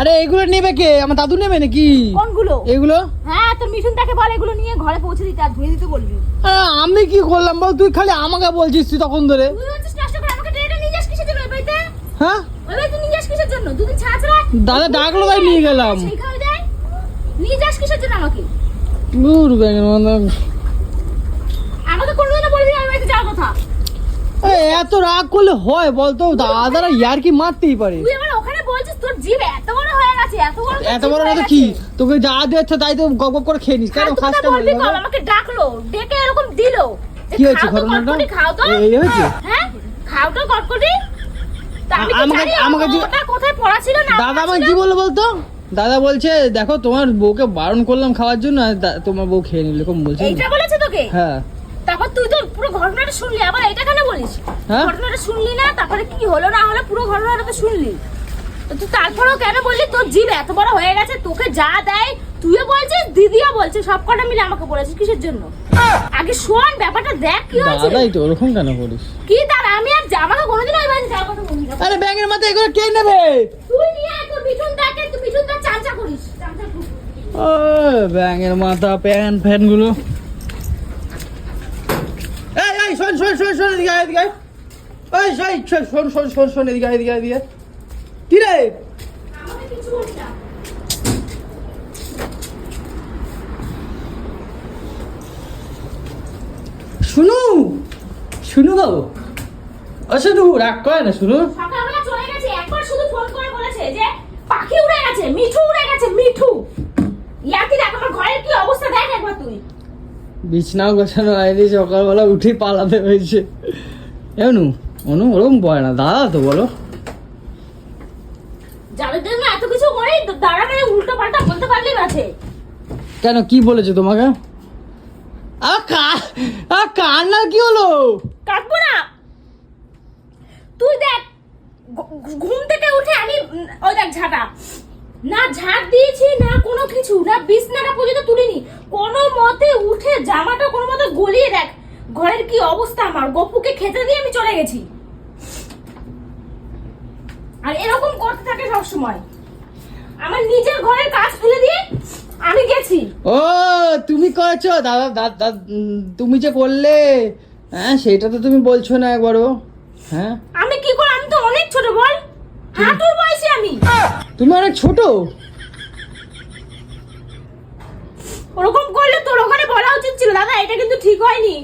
আরে এগুলো নেবে কে? আমার দাদু নেবে নাকি? কোনগুলো? এগুলো? হ্যাঁ তোর মিঠুন তাকে বল এগুলো নিয়ে ঘরে পৌঁছে দিতে আর ধুয়ে দিতে বলবি। আরে আমি কি করলাম বল? তুই খালি আমাকে বলছিস তুই তখন ধরে। তুই হচ্ছিস নষ্ট করে আমাকে ট্রেনে নিয়ে যাস কিসের জন্য ওই বাড়িতে? হ্যাঁ? ওই বাড়িতে নিয়ে যাস কিসের জন্য? দুদিন ছাড়া ছাড়া দাদা ডাকলো তাই নিয়ে গেলাম। সেই খাওয়া নিয়ে যাস কিসের জন্য আমাকে? দূর ব্যাঙের মতো। আমাকে কোনোদিনও বলবি না ওই বাড়িতে যাওয়ার কথা। এত রাগ করলে হয় বলতো? দাদারা ইয়ার কি মারতেই পারে। তুই আমার জিভ এত বড় হয়ে গেছে এত বড় এত বড় না তো কি? তোকে যা দিচ্ছে তাই তো গপ গপ করে খেয়ে নিস। কেন খাস কেন বলবি এভাবে? কল, আমাকে ডাকলো ডেকে এরকম দিল। কি হয়েছে ঘটনাটা? খাও তো। এই- এই হয়েছে? হ্যাঁ? খাও তো কটকটি। তা আমি কি আমাকে- আমাকে কোথায় পড়া ছিল না দাদা আমাকে কি বলল বলতো? দাদা বলছে দেখো তোমার বউকে বারণ করলাম খাওয়ার জন্য তোমার বউ খেয়ে নিল। এরকম বলছে। এইটা বলেছে তোকে? হ্যাঁ। তারপর তুই তো পুরো ঘটনাটা শুনলি আবার এটা কেন বলিস? হ্যাঁ? ঘটনাটা শুনলি না তারপরে কি হলো না হলো পুরো ঘটনাটা তো শুনলি। তো তারপরেও কেন বললি? তোর জিভ এত বড় হয়ে গেছে তোকে যা দেয় তুইও বলছিস দিদিও বলছে সব কটা মিলে আমাকে বলেছিস কিসের জন্য? আগে শোন ব্যাপারটা দেখ কি হয়েছে। দাদাই তো ওরকম কেন করিস কি তার আমি আর আমাকে কোনোদিন ওই বাড়িতে যাওয়ার কথা বলি না আরে ব্যাঙের মাথায় এগুলো কে নেবে? তুই নিয়ে আয় তোর পিছন তুই পিছন তার চামচা করিস চামচা করিস। ও ব্যাঙের মাথা প্যান ফ্যানগুলো এই এই শোন শোন শোন শোন এদিকে এদিকে। ওই শোন শোন শোন শোন এদিকে এদিকে এদিকে। কি রে? শুনু শুনু বাবু। শুনু রাগ করে না শুনু। সকালবেলা চলে গেছে একবার শুধু ফোন করে বলেছে যে পাখি উড়ে গেছে মিঠু উড়ে গেছে মিঠু। ইয়াতি দেখ আমার ঘরের কি অবস্থা দেখ একবার তুই। বিছনাও গোছানো হয়নি সকালবেলা উঠে পালাতে হয়েছে। এমনু অনু ওরকম বয় না দাদা তো বলো যাদের জন্য এত কিছু করে দাঁড়াকে উল্টো পাল্টা বলতে পারলেই আছে? কেন কি বলেছে তোমাকে? কান্না কি হলো? কাটবো না। তুই দেখ ঘুম থেকে উঠে আমি ওই দেখ ঝাঁটা। না ঝাঁট দিয়েছি না কোনো কিছু না বিছনাটা পর্যন্ত তুলিনি। কোনো মতে উঠে জামাটা কোনো মতে গলিয়ে দেখ। ঘরের কি অবস্থা আমার? গপুকে খেতে দিয়ে আমি চলে গেছি। আর এরকম করতে থাকে সব সময় আমার নিজের ঘরের কাজ ফেলে দিয়ে আমি গেছি। ও তুমি করেছ? দাদা দাদা তুমি যে করলে হ্যাঁ সেটা তো তুমি বলছো না একবারও হ্যাঁ? আমি কি করে? আমি তো অনেক ছোট বল। হাঁটুর বয়সে আমি। তুমি অনেক ছোট। ওরকম করলে তোর ওখানে বলা উচিত ছিল দাদা এটা কিন্তু ঠিক হয়নি।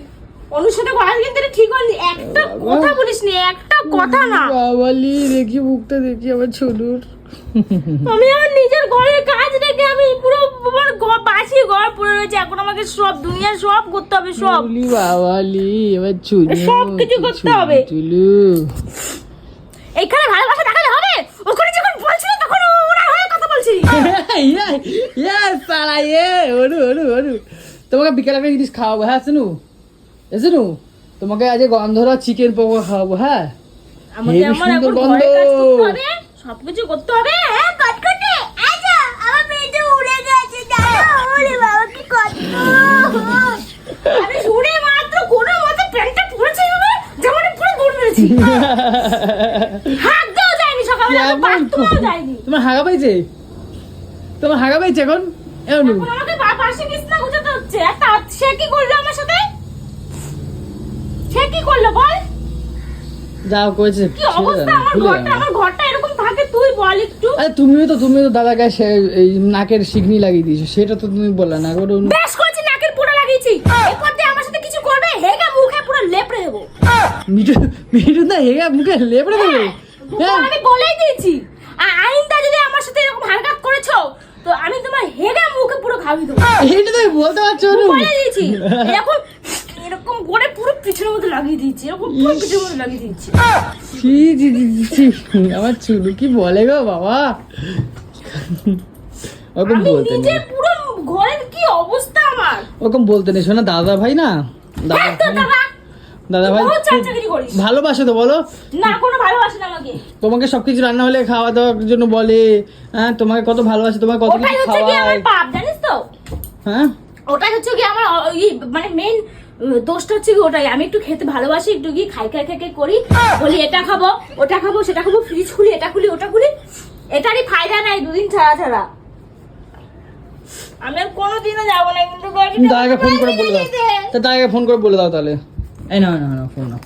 অনুষ্ঠানে করা কিন্তু এটা ঠিক হয়নি। একটা কথা বলিস নি একটা কথা না। বাবালি দেখি মুখটা দেখি আমার ছোটুর। আমি আমার নিজের ঘরের কাজ রেখে আমি পুরো আমার বাসি ঘর পড়ে রয়েছে। এখন আমাকে সব দুনিয়া সব করতে হবে সব। বাবালি এবার চুলু সব কিছু করতে হবে। চুলু। এখানে ভালোবাসা দেখালে হবে? ওখানে যখন বলছিলি তখন ওরা হয়ে কথা বলছি। ইয়ে ইয়ে সালা ইয়ে ওরু ওরু ওরু। তোমাকে বিকেলে একটা জিনিস খাওয়াবো হ্যাঁ শুনু? শুনু? তোমাকে আজ গন্ধরা চিকেন পকোড়া খাওয়াবো হ্যাঁ? আমাকে আমার এখন গন্ধ। কাজ করতে হবে। সবকিছু করতে হবে? হ্যাঁ কাট আচ্ছা আমার মেয়েটা উড়ে গেছে জানো ওরে বাবা কি কষ্ট। আমি শুনে মাত্র কোনো মতে প্যান্টটা পরেছি হবে যেমন পুরো দৌড় মেরেছি হাত দেওয়া যায়নি সকালবেলা কেমন যায়নি। তোমার হাগা পাইছে? তোমার হাগা পাইছে এখন? এমন আমাকে পাশে বিছনা গুছাতে হচ্ছে। আর সে কি করল আমার সাথে? সে কি করল বল? যা করেছে। কি অবস্থা? আমার ঘরটা আমার বল একটু। আরে তুমিও তো তুমিও তো দাদাকে সে এই নাকের সিগনি লাগিয়ে দিয়েছ সেটা তো তুমি বললে না বেশ করেছি নাকের পোড়া লাগিয়েছি। এরপর দিয়ে আমার সাথে কিছু করবে? হেগে মুখে পুরো লেপড়ে দেবো। মিঠু মিঠু না হেগা মুখে লেপড়ে দেবে। হ্যাঁ, আমি বলেই দিয়েছি। আইনটা যদি আমার সাথে এরকম হারকাত করেছ তো আমি তোমার হেগে মুখে পুরো খাওয়ি দেবো। এইটা তুমি বলতে পারছ না। বলে দিয়েছি। এরকম এরকম করে পুরো পিছনের মধ্যে লাগিয়ে দিয়েছি এরকম পুরো পিছনের মধ্যে লাগিয়ে দিয়েছি। ছি ছি ছি, ছি, ছি। আমার চুলু কি বলে গো বাবা? ওরকম বলতে নেই। পুরো ঘরের কি অবস্থা আমার? ওরকম বলতে নেই শোনা দাদা ভাই না দাদা দাদা। ভাই ভালোবাসে তো বলো। না কোনো ভালোবাসে না আমাকে। তোমাকে সবকিছু রান্না হলে খাওয়া দাওয়ার জন্য বলে হ্যাঁ তোমাকে কত ভালোবাসে তোমাকে কত ওটাই কিছু হচ্ছে কি আমার পাপ জানিস তো? হ্যাঁ? ওটাই হচ্ছে কি আমার মানে মেন দোষটা হচ্ছে ওটাই। আমি একটু খেতে ভালোবাসি একটু গিয়ে খাই খাই খাই খাই করি। বলি এটা খাব ওটা খাব সেটা খাব ফ্রিজ খুলি এটা খুলি ওটা খুলি। এটারই ফায়দা নাই দুদিন ছাড়া ছাড়া। আমি আর কোনোদিনও যাব না কিন্তু দাদাকে ফোন করে বলে দাও। তা দাদাকে ফোন করে বলে দাও তাহলে। এই না না না ফোন নাও।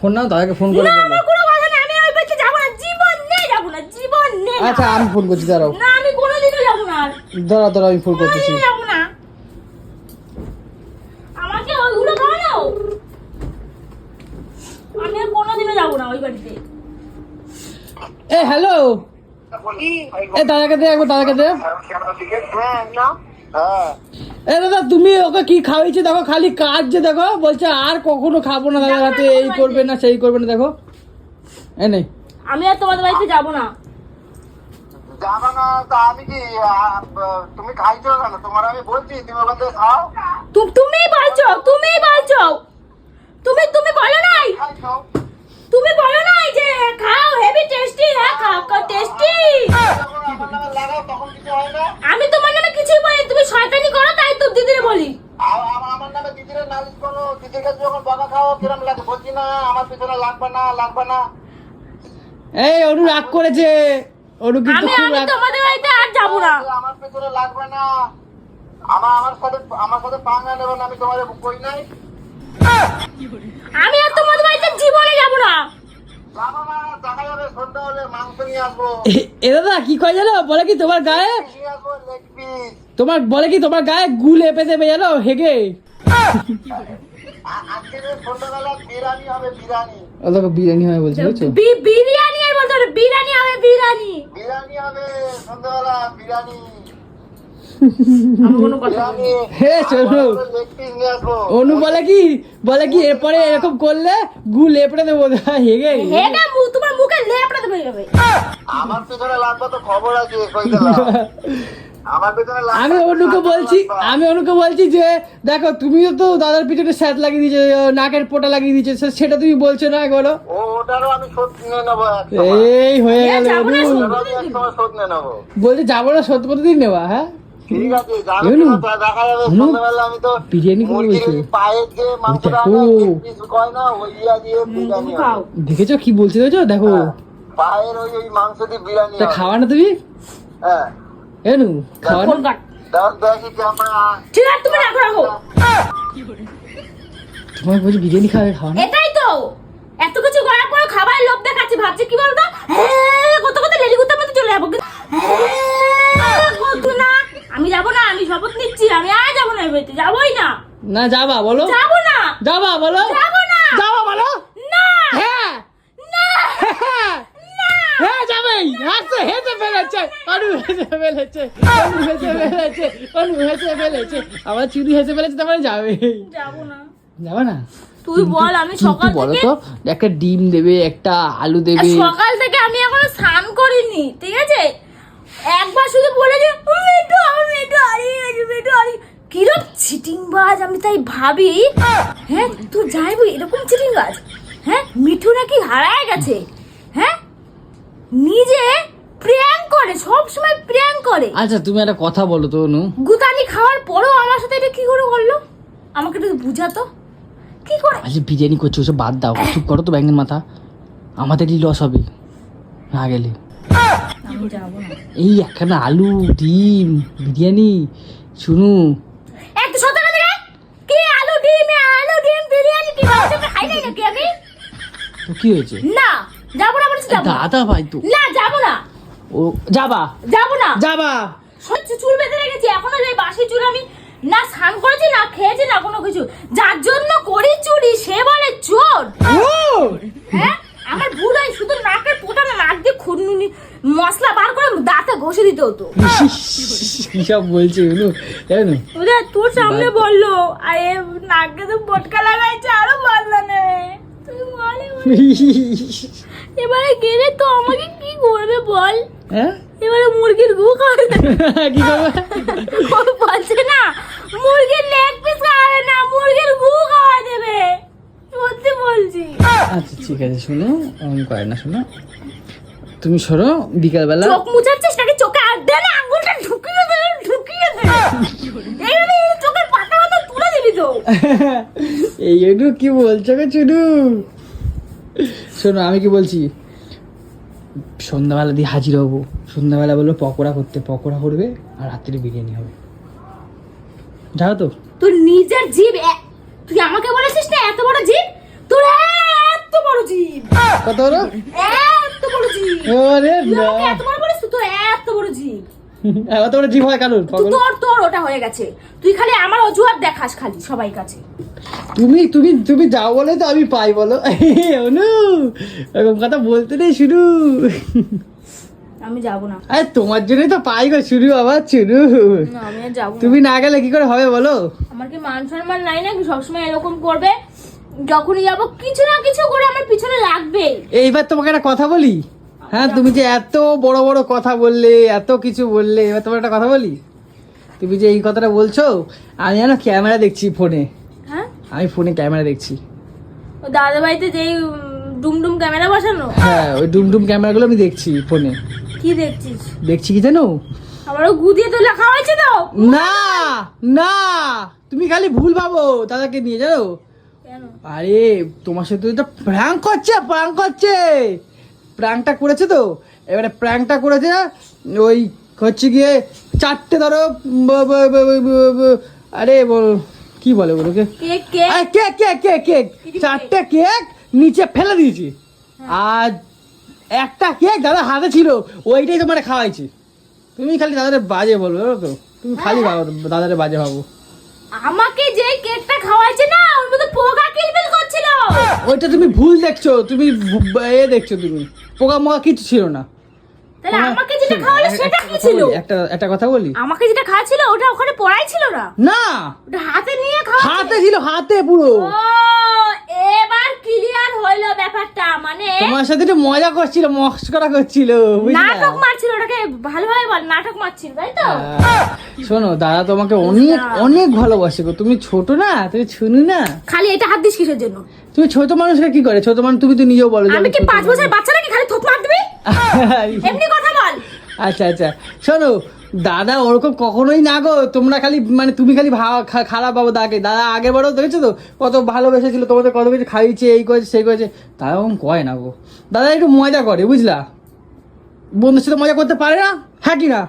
ফোন নাও দাদাকে ফোন করে বলে দাও। কোনো কথা নেই আমি ওই বাড়িতে যাব না জীবন নেই যাব না জীবন নেই আচ্ছা আমি ফোন করছি দাঁড়াও। না আমি কোনোদিনও যাব না আর। দাঁড়া দাঁড়া আমি ফোন করতেছি কোনোদিনও যাব না আমাকে ওইগুলো খাওয়ানো আমি আর কোনোদিনও যাব না ওই বাড়িতে এ হ্যালো? এ দাদাকে দে একবার দাদাকে দে। এ দাদা তুমি ওকে কি খাওয়াইছো? দেখো খালি কাজ যে দেখো বলছে আর কখনো খাব না দাদা রাতে এই করবে না সেই করবে না দেখো। এ নেই আমি আর তোমাদের বাড়িতে যাব না। যাবা না তা আমি কি তুমি খাইছো তোমার আমি বলছি তুমি ওখান থেকে খাও। তু- তুমিই বলছো তুমিই বলছো। তুমি তুমি বলো নাই। তুমি বলো নাই যে খাও হেভি টেস্টি হ্যাঁ খাও খাও টেস্টি যখন আমার নামে লাগাও তখন কিছু হয় না আমি তোমার নামে কিছুই বলি তুমি শয়তানি করো তাই তো দিদিরে বলি। আমার নামে দিদির নালিশ করো দিদির কাছে যখন বকা খাও কিরম লাগে বলছি না আমার পিছনে লাগবে না লাগবে না এই অনু রাগ করেছে। অনু কিন্তু আমি আমি তোমাদের বাড়িতে আর যাব না। আমার পিছনে লাগবে না আমার আমার সাথে আমার সাথে পাঙ্গা নেবে না আমি তোমার কই নাই। আমি আর তোমাদের জীবনে যাব না। এ- দাদা কি কয় জানো? বলে কি তোমার গায়ে? তোমার বলে কি তোমার গায়ে গুল এপে দেবে জানো? হেগে। বিরিয়ানি হবে বিরিয়ানি। ও দেখো বিরিয়ানি বলছে বুঝছ? বিরিয়ানি আর বলতে বিরিয়ানি হবে বিরিয়ানি। বিরিয়ানি হবে সন্ধ্যাবেলা বিরিয়ানি। অনু বলে কি? বলে কি এরপরে এরকম করলে গুল এপড়ে দেবো? হেগে। হেগে তোমার মুখে লেপড়ে দেবে আমার পিছনে লাগবে তো খবর আছে আমি অনুকে বলছি আমি অনুকে বলছি যে দেখো তুমিও তো দাদার পিছনে স্যাট লাগিয়ে দিয়েছে নাকের পোটা লাগিয়ে দিয়েছে সে- সেটা তুমি বলছো না একসময়। এই হয়ে গেল বলছে যাব না সত্য প্রতিদিন নেওয়া হ্যাঁ? ঠিক আছে দেখা যাবে? সন্ধ্যাবেলা আমি তো বিরিয়ানি। পায়ের যে মাংসটা কয় না ওই ইয়া দিয়ে বিরিয়ানি খাও। হবে। দেখেছ কি বলছে দেখেছ? দেখো। হ্যাঁ, পায়ের ওই ওই মাংস দিয়ে বিরিয়ানি খাওয়া না তুমি? হ্যাঁ। এনু খাওয়া না? ঠিক আছে তুমি রাখো রাখো। তোমার বলছি বিরিয়ানি খাবে খাওয়া না? এটাই তো। এত কিছু করার পর খাবার লোভ দেখাচ্ছে ভাবছে কি বলতো? হ্যাঁ, কত কত লেলি কুত্তার মধ্যে চলে যাব হ্যাঁ, না। আমি যাব না আমি শপথ নিচ্ছি আমি আর যাব না এই বাড়িতে যাবোই না। না যাবা বলো। যাব না। যাবা বলো। যাব না। যাবা বলো। না। হ্যাঁ। না। হ্যাঁ। যাবেই। হাসছে হেসে ফেলেছে। অনু হেসে ফেলেছে। অনু হেসে ফেলেছে। অনু হেসে ফেলেছে। আমার চুরি হেসে ফেলেছে তারপরে যাবে। যাব না। যাবে না? তুই বল আমি সকাল বলো থেকে তো একটা ডিম দেবে একটা আলু দেবে। সকাল থেকে আমি এখনও স্নান করিনি ঠিক আছে? একবার শুধু বলে যে মেটু আমি মেটু হারিয়ে গেছি মেটু হারিয়ে কিরম চিটিং বাজ আমি তাই ভাবি। হ্যাঁ তুই যাইবি এরকম চিটিং বাজ? হ্যাঁ মিঠু নাকি হারায় গেছে? হ্যাঁ নিজে প্র্যাঙ্ক করে সব সময় প্র্যাঙ্ক করে। আচ্ছা তুমি একটা কথা বলো তো অনু। গুতানি খাওয়ার পরেও আমার সাথে এটা কি করে করল? আমাকে একটু বুঝাতো? কি করে? আচ্ছা বিরিয়ানি করছ ওসব বাদ দাও। চুপ করো তো ব্যাঙের মাথা। আমাদেরই লস হবে। না গেলে। এই একখানা আলু ডিম বিরিয়ানি শুনু। একটু সত্যি কথা রে? কি আলু ডিম আলু ডিম বিরিয়ানি কি বলছো খাই নাই নাকি আমি? তো কি হয়েছে? না যাব না বলছি যাব। দাদা ভাই তো। না যাব না। ও যাবা? যাব না। যাবা? সত্যি চুল বেঁধে রেখেছি। এখনও যে বাসি চুল আমি না স্নান করেছি না খেয়েছি না কোনো কিছু। যার জন্য করি চুরি সে বলে চোর? হ্যাঁ? আমার ভুল হয় শুধু নাকের পোটা না নাক দিয়ে খুন্নুনি মশলা বার করে দাঁতে ঘষে দিতে হতো। কি সব বলছে অনু জানো? ওরা তোর সামনে বলল আরে নাকে তো পটকা লাগাইছে আরও বলল না। তুই বলে এবারে গেলে তো আমাকে কি করবে বল? হ্যাঁ? এবারে মুরগির গু খাওয়াবে কি ও বলছে না মুরগির লেগ পিস খাওয়াবে না মুরগির গু খাওয়া দেবে। সত্যি বলছি। আচ্ছা ঠিক আছে শোনো এমন করে না শোনো। তুমি সরো বিকালবেলা চোখ মুছাচ্ছিস নাকি? চোখে আর দে না আঙ্গুলটা ঢুকিয়ে দে ঢুকিয়ে দে। এইভাবে এই চোখের পাতা পাতা তুলে দিবি তো। এই একটু কি বলছো গো চুনু শোনো আমি কি বলছি? সন্ধ্যাবেলা দিয়ে হাজির হব। সন্ধ্যাবেলা বলল পকোড়া করতে পকোড়া করবে আর রাত্রে বিরিয়ানি হবে। যাও তো। তুই নিজের জীব তুই আমাকে বলেছিস না এত বড় জীব? তোর এত বড় জীব। কত বড়? ওরে না। এত বড় তো এত বড় জীব। এত বড় জীব হয় কারণ তোর তোর ওটা হয়ে গেছে। তুই খালি আমার অজুহাত দেখাস খালি সবাই কাছে। তুমি তুমি তুমি যাও বলে তো আমি পাই বলো। অনু এরকম কথা বলতে নেই শুরু আমি যাব না। আরে তোমার জন্যই তো পাই গো শুরু আবার শুরু না আমি যাব তুমি না গেলে কি করে হবে বলো? আমার কি মান সম্মান নাই নাকি? সবসময় এরকম করবে। যখনই যাব কিছু না কিছু করে আমার পিছনে লাগবে। এইবার তোমাকে একটা কথা বলি? হ্যাঁ তুমি যে এত বড় বড় কথা বললে এত কিছু বললে এবার তোমার একটা কথা বলি? তুমি যে এই কথাটা বলছো আমি জানো ক্যামেরা দেখছি ফোনে। হ্যাঁ? আমি ফোনে ক্যামেরা দেখছি। ও দাদা বাড়িতে যেই ডুমডুম ক্যামেরা বসানো? হ্যাঁ ওই ডুমডুম ক্যামেরাগুলো আমি দেখছি ফোনে। কি দেখছিস? দেখছি কি জানো? আমারও গু দিয়ে তো লেখা হয়েছে তো। না না তুমি খালি ভুল ভাবো দাদাকে নিয়ে জানো? কেন? আরে তোমার সাথে তো প্র্যাঙ্ক করছে প্র্যাঙ্ক করছে প্র্যাঙ্কটা করেছে তো? এবারে প্র্যাঙ্কটা করেছে ওই হচ্ছে গিয়ে চারটে ধরো আরে বল- কি বলে বলো কে কে কে আরে কেক কেক কেক কেক। চারটে কেক নিচে ফেলে দিয়েছি। আর একটা কেক দাদা হাতে ছিল ওইটাই তোমার খাওয়াইছি। তুমি খালি দাদারে বাজে বলবে তো? তুমি খালি দাদারে বাজে ভাবো। আমাকে যে কেকটা খাওয়াইছে না ওর মধ্যে পোকা কিলবিল ওইটা তুমি ভুল দেখছ তুমি এ দেখছ তুমি। পোকা মোকা কিছু ছিল না। তাহলে আমাকে যেটা খাওয়ালো সেটা কি ছিল? একটা একটা কথা বলি। আমাকে যেটা খাওয়াছিল ওটা ওখানে পড়াই ছিল না? না! ওটা হাতে নিয়ে খাওয়া হাতে ছিল হাতে পুরো। এবার ক্লিয়ার হইল ব্যাপারটা মানে তোমার সাথে একটু মজা করছিল মস্করা করছিল নাটক মারছিল ওটাকে ভালোভাবে বল নাটক মারছিল তাই তো? শোনো দাদা তোমাকে অনেক অনেক ভালোবাসে গো। তুমি ছোট না তুমি শুনি না। খালি এটা হাত দিস কিসের জন্য? তুমি ছোট মানুষকে কি করে? ছোট মানুষ তুমি তো নিজেও বলো আমি কি পাঁচ বছর বাচ্চা নাকি? খালি থোপ মার দিবি এমনি কথা বল। আচ্ছা আচ্ছা। শোনো দাদা ওরকম কখনোই না গো। তোমরা খালি মানে তুমি খালি খারাপ ভাবো দাকে। দাদা আগের বারও দেখেছ তো? কত ভালোবেসেছিল তোমাদের কত কিছু খাইয়েছে এই করেছে সেই করেছে। তা এরকম কয় না গো। দাদা একটু মজা করে বুঝলা? বন্ধুর সাথে মজা করতে পারে না? হ্যাঁ কি না?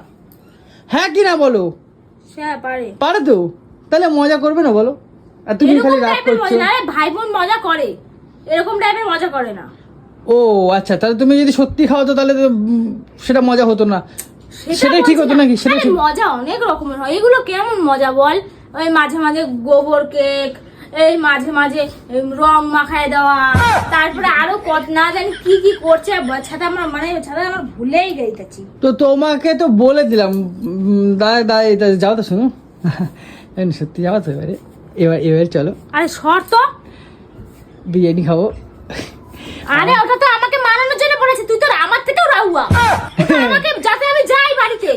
হ্যাঁ কি না বলো? হ্যাঁ পারে। পারে তো? তাহলে মজা করবে না বলো? আর তুমি খালি রাগ করছ। আরে ভাই বোন মজা করে। এরকম টাইপের মজা করে না। ও আচ্ছা তাহলে তুমি যদি সত্যি খাও তো তাহলে সেটা মজা হতো না। সেটাই ঠিক হতো না। নাকি আরে মজা অনেক রকমের হয়। এগুলো কেমন মজা বল? ওই মাঝে মাঝে গোবর কেক এই মাঝে মাঝে রং মাখায় দেওয়া তারপরে আরও কত না জানি কি কি করছে। ছাতা আমার মানে ছাতা আমার ভুলেই গেছি তো তোমাকে তো বলে দিলাম। দাদা দাদা যাও তো শোনো। সত্যি যাও তো এবারে। এবার এবার চলো। আরে শর্ত? বিরিয়ানি খাব। আরে ওটা তো আমাকে মানানোর জন্য বলেছে। তুই তো আমার থেকেও রাহুয়া আমাকে যাতে আমি যাই বাড়িতে।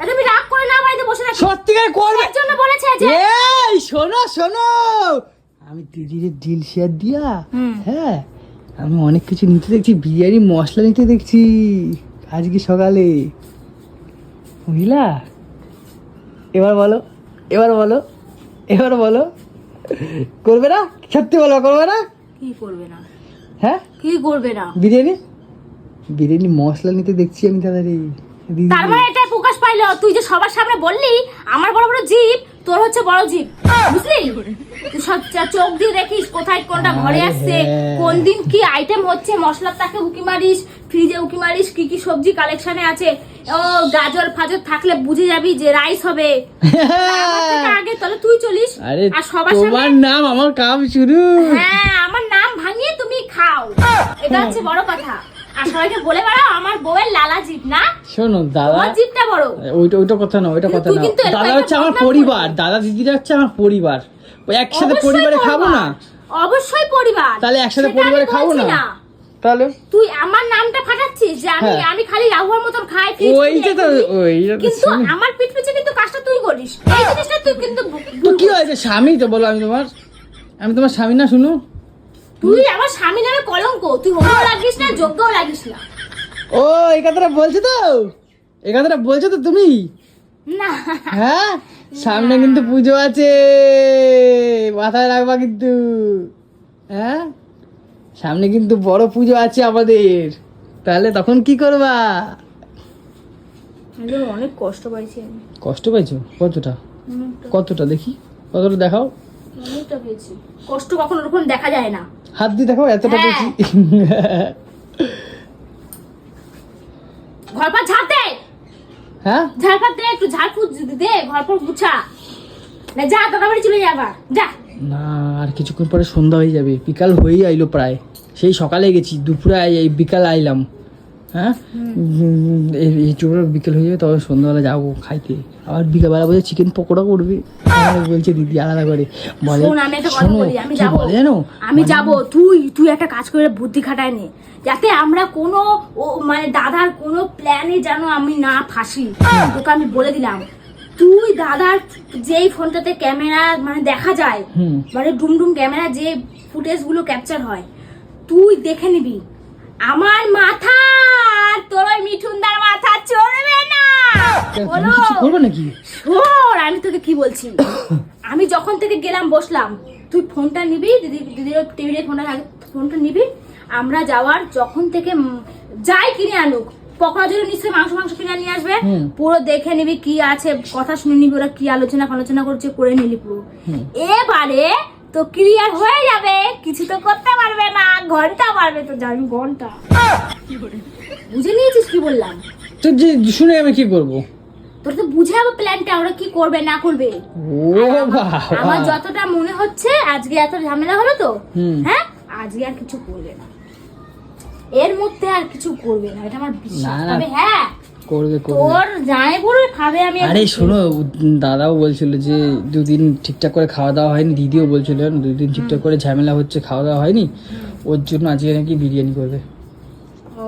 আমি রাগ করে না বাড়িতে বসে থাকি। সত্যিকার করবে। এর জন্য বলেছে যে এই শোনো শোনো। আমি দিদির ডিল শেয়ার দিয়া। হ্যাঁ আমি অনেক কিছু নিতে দেখছি বিরিয়ানি মশলা নিতে দেখছি। আজকে সকালে। বুঝলা এবার বলো এবার বলো। এবার বলো। করবে না? সত্যি বলো করবে না? কি করবে না? হ্যাঁ? কি করবে না? বিরিয়ানি? বিরিয়ানি মশলা নিতে দেখছি আমি তাড়াতাড়ি তার মানে এটা প্রকাশ পাইলো। তুই যে সবার সামনে বললি আমার বড় বড় জিপ তোর হচ্ছে বড় জিপ বুঝলি? সব চোখ দিয়ে দেখিস কোথায় কোনটা ঘরে আসছে হ্যাঁ। কোন দিন কি আইটেম হচ্ছে মশলার তাকে উকি মারিস ফ্রিজে উকি মারিস কি কি সবজি কালেকশনে আছে। ও গাজর ফাজর থাকলে বুঝে যাবি যে রাইস হবে। আগে তাহলে তুই চলিস। আর সবার তোমার নাম আমার কাম শুরু। হ্যাঁ আমার নাম ভাঙিয়ে তুমি খাও। এটা হচ্ছে বড় কথা। আর সবাইকে বলে বেড়াও আমার বউয়ের লালা না? শোনো দাদা বড়। ওইটা ওইটা কথা না ওইটা কথা না। দাদা হচ্ছে আমার পরিবার। দাদা দিদিরা হচ্ছে আমার পরিবার। ওই একসাথে পরিবারে খাব না। অবশ্যই পরিবার। তাহলে একসাথে পরিবারে খাব না? তাহলে? তুই আমার নামটা ফাটাচ্ছিস যে আমি হ্যাঁ। আমি খালি রাহুয়ার মতন খাই ওইটা তো ওইটা কিন্তু আমার পিঠ পিছে কিন্তু কাজটা তুই করিস। এই জিনিসটা তুই কিন্তু তো কি হয়েছে স্বামী তো বলো আমি তোমার আমি তোমার স্বামী না শুনো? তুই আমার স্বামী নামে কলঙ্ক। তুই হলেও লাগিস না যোগ্যও লাগিস না। ও এই কথাটা বলছো তো? এই কথাটা বলছো তো তুমি? না। হ্যাঁ? সামনে কিন্তু পুজো আছে। মাথায় রাখবা কিন্তু। হ্যাঁ? সামনে কিন্তু বড় পুজো আছে আমাদের। তাহলে তখন কি করবা? অনেক কষ্ট পাইছি আমি। কষ্ট পাইছো? কতটা? কতটা? দেখি। কতটা দেখাও। পেয়েছি। কষ্ট কখনো ওরকম দেখা যায় না। হাত দিয়ে দেখো এতটা হ্যাঁ। পেয়েছি ঘর পর ঝাড় দে। হ্যাঁ? ঝাড় পাত দে একটু ঝাড় দে ঘর পর গুছা। না যা দাদা বাড়ি চলে যাবা। যা। না আর কিছুক্ষণ পরে সন্ধ্যা হয়ে যাবে। বিকাল হয়েই আইলো প্রায়। সেই সকালে গেছি দুপুরে এই বিকাল আইলাম। হ্যাঁ? এই চোখটা বিকেল হয়ে যাবে তবে সন্ধ্যাবেলা যাব খাইতে। আবার বিকালবেলা বলছে চিকেন পকোড়া করবে। বলছে দিদি আলাদা করে। বলে শোন আমি একটা কথা বলি আমি যাব। জানো? আমি যাব। তুই তুই একটা কাজ করে বুদ্ধি খাটায় নে যাতে আমরা কোনো মানে দাদার কোনো প্ল্যানে যেন আমি না ফাঁসি। তোকে আমি বলে দিলাম। তুই দাদার যেই ফোনটাতে ক্যামেরা মানে দেখা যায় মানে ডুমডুম ক্যামেরা যে ফুটেজগুলো ক্যাপচার হয় তুই দেখে নিবি। আমার মাথা তোর ওই মিঠুনদার মাথা চড়বে না। তুমি কিছু করবে নাকি? শোন আমি তোকে কি বলছি? আমি যখন থেকে গেলাম বসলাম তুই ফোনটা নিবি দিদি দিদির টিভির ফোনটা থাকে- ফোনটা নিবি আমরা যাওয়ার যখন থেকে যাই কিনে আনুক পকোড়া জন্য নিশ্চয়ই মাংস মাংস কিনে নিয়ে আসবে। পুরো দেখে নিবি কি আছে কথা শুনে নিবি ওরা কি আলোচনা আলোচনা করছে করে নিলি পুরো। এবারে তো ক্লিয়ার হয়ে যাবে কিছু তো করতে পারবে না ঘণ্টা পারবে তো জানি ঘণ্টা। বুঝে নিয়েছিস কি বললাম? তো শুনে আমি কি করব? তোর তো বুঝে যাবে প্ল্যানটা ওরা কি করবে না করবে। আমার যতটা মনে হচ্ছে আজকে এত ঝামেলা হলো তো। হ্যাঁ? আজকে আর কিছু করবে না। এর মধ্যে আর কিছু করবে না এটা আমার বিশ্বাস। তবে হ্যাঁ করবে করবে। তোর যাই পড়বে খাবে আমি আরে শোনো দাদাও বলছিল যে দুদিন ঠিকঠাক করে খাওয়া দাওয়া হয়নি দিদিও বলছিল দুদিন ঠিকঠাক করে ঝামেলা হচ্ছে খাওয়া দাওয়া হয়নি ওর জন্য আজকে নাকি বিরিয়ানি করবে। ও,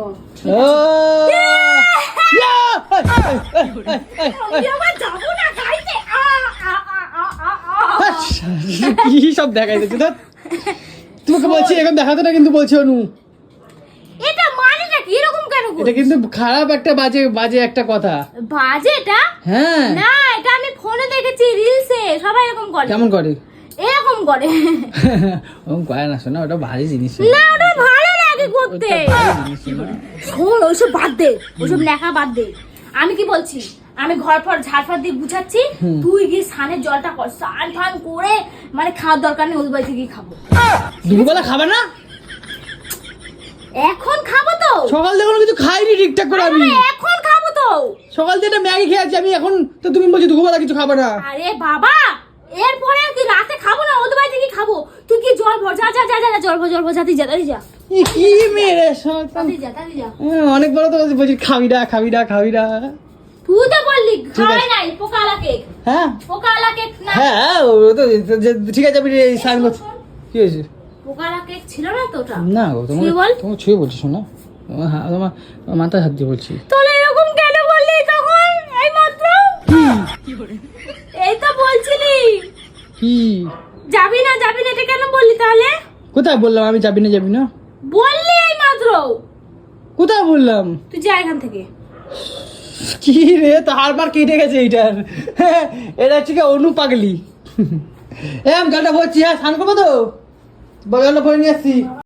কি সব দেখাই দিচ্ছে ধর তোমাকে বলছি এখন দেখাতে না কিন্তু বলছি অনু এটা এরকম কেন? এটা কিন্তু খারাপ একটা বাজে বাজে একটা কথা বাজে এটা হ্যাঁ না এটা আমি ফোনে দেখেছি রিলসে সবাই এরকম করে কেমন করে এরকম করে ওরকম করে না শোনা ওটা ভারী জিনিস না ওটা ভালো লাগে করতে শোন ওইসব বাদ দে ওইসব লেখা বাদ দে আমি কি বলছি? আমি ঘর ফর ঝাড়ফাড় দিয়ে গুছাচ্ছি তুই গিয়ে সানের জলটা কর সান ফান করে মানে খাওয়ার দরকার নেই ওই বাড়িতে গিয়ে খাব। দুপুরবেলা খাবে না? এখন খাব তো। সকাল থেকে কোনো কিছু খাইনি ঠিকঠাক করে আমি। এখন খাব তো। সকাল থেকে ম্যাগি খেয়েছি আমি এখন তো তুমি বলছো দুপুরবেলা কিছু খাবে না। আরে বাবা এরপরে কি রাতে খাব না ওদের বাড়িতে কি খাব? তুই কি জল ভর যা যা যা যা যা, জল ভর জল ভর যাতে যা যা। কি মেরে শয়তান। হ্যাঁ, অনেক বড় তো বলছি বলছি খাবি না খাবি না খাবি না। তুই তো বললি নাই পোকালা কেক। হ্যাঁ? পোকালা কেক না। হ্যাঁ ও তো ঠিক আছে আমি এই সাইন করছি। কি হয়েছে? পোকালা কেক ছিল না তো ওটা? না গো তোমার বল। তোমার ছুঁয়ে বলছি শোনা তোমার হা- তোমার তোমার মাথায় হাত দিয়ে বলছি। তাহলে এরকম কেন বললি তখন? এই মাত্র এই তো বলছিলি? কি? যাবি না যাবি না এটা কেন বললি তাহলে? কোথায় বললাম আমি যাবি না যাবি না? বললি এই মাত্র কোথায় বললাম? তুই যা এখান থেকে। কি রে তো হারবার কেটে গেছে এইটার। এটা হচ্ছে অনু পাগলি। এ আমি গানটা বলছি হ্যাঁ স্নান করব তো? জলটা ভরে নিয়ে আসছি।